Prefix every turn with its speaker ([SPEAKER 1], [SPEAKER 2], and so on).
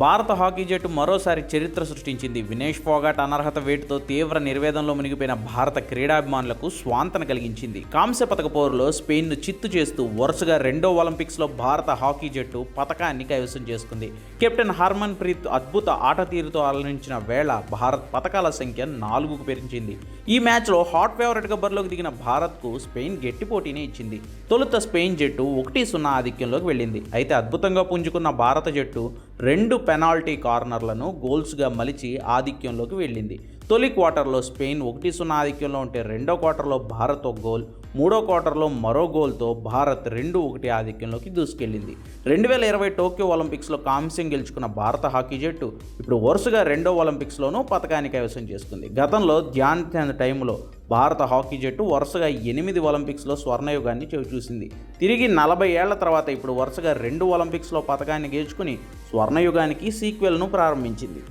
[SPEAKER 1] భారత హాకీ జట్టు మరోసారి చరిత్ర సృష్టించింది. వినేష్ ఫోగాట్ అనర్హత వేటుతో తీవ్ర నిర్వేదంలో మునిగిపోయిన భారత క్రీడాభిమానులకు స్వాంతన కలిగించింది. కాంస్య పథక పోరులో స్పెయిన్ను చిత్తు చేస్తూ వరుసగా రెండో ఒలింపిక్స్లో భారత హాకీ జట్టు పథకాన్ని కైవసం చేసుకుంది. కెప్టెన్ హర్మన్ ప్రీత్ అద్భుత ఆట తీరుతో అలరించిన వేళ భారత్ పథకాల సంఖ్య నాలుగుకు పెరిచింది ఈ మ్యాచ్లో హాట్ ఫేవరెట్గా బరిలోకి దిగిన భారత్కు స్పెయిన్ గట్టి పోటీని ఇచ్చింది. తొలుత స్పెయిన్ జట్టు ఒకటి సున్నా ఆధిక్యంలోకి వెళ్ళింది. అయితే అద్భుతంగా పుంజుకున్న భారత జట్టు రెండు పెనాల్టీ కార్నర్లను గోల్స్గా మలిచి ఆధిక్యంలోకి వెళ్ళింది. తొలి క్వార్టర్లో స్పెయిన్ ఒకటి సున్నా ఆధిక్యంలో ఉంటే రెండో క్వార్టర్లో భారత్ ఒక గోల్ మూడో క్వార్టర్లో మరో గోల్తో భారత్ రెండు ఒకటి ఆధిక్యంలోకి దూసుకెళ్ళింది రెండు వేల ఇరవై టోక్యో ఒలింపిక్స్లో కాంస్యం గెలుచుకున్న భారత హాకీ జట్టు ఇప్పుడు వరుసగా రెండో ఒలింపిక్స్లోనూ పథకాన్ని కైవసం చేసుకుంది గతంలో ధ్యాన్ చంద్ టైంలో భారత హాకీ జట్టు వరుసగా ఎనిమిది ఒలింపిక్స్లో స్వర్ణయుగాన్ని చవిచూసింది తిరిగి నలభై ఏళ్ళ తర్వాత ఇప్పుడు వరుసగా రెండు ఒలింపిక్స్లో పథకాన్ని గెలుచుకుని స్వర్ణయుగానికి సీక్వెల్ను ప్రారంభించింది.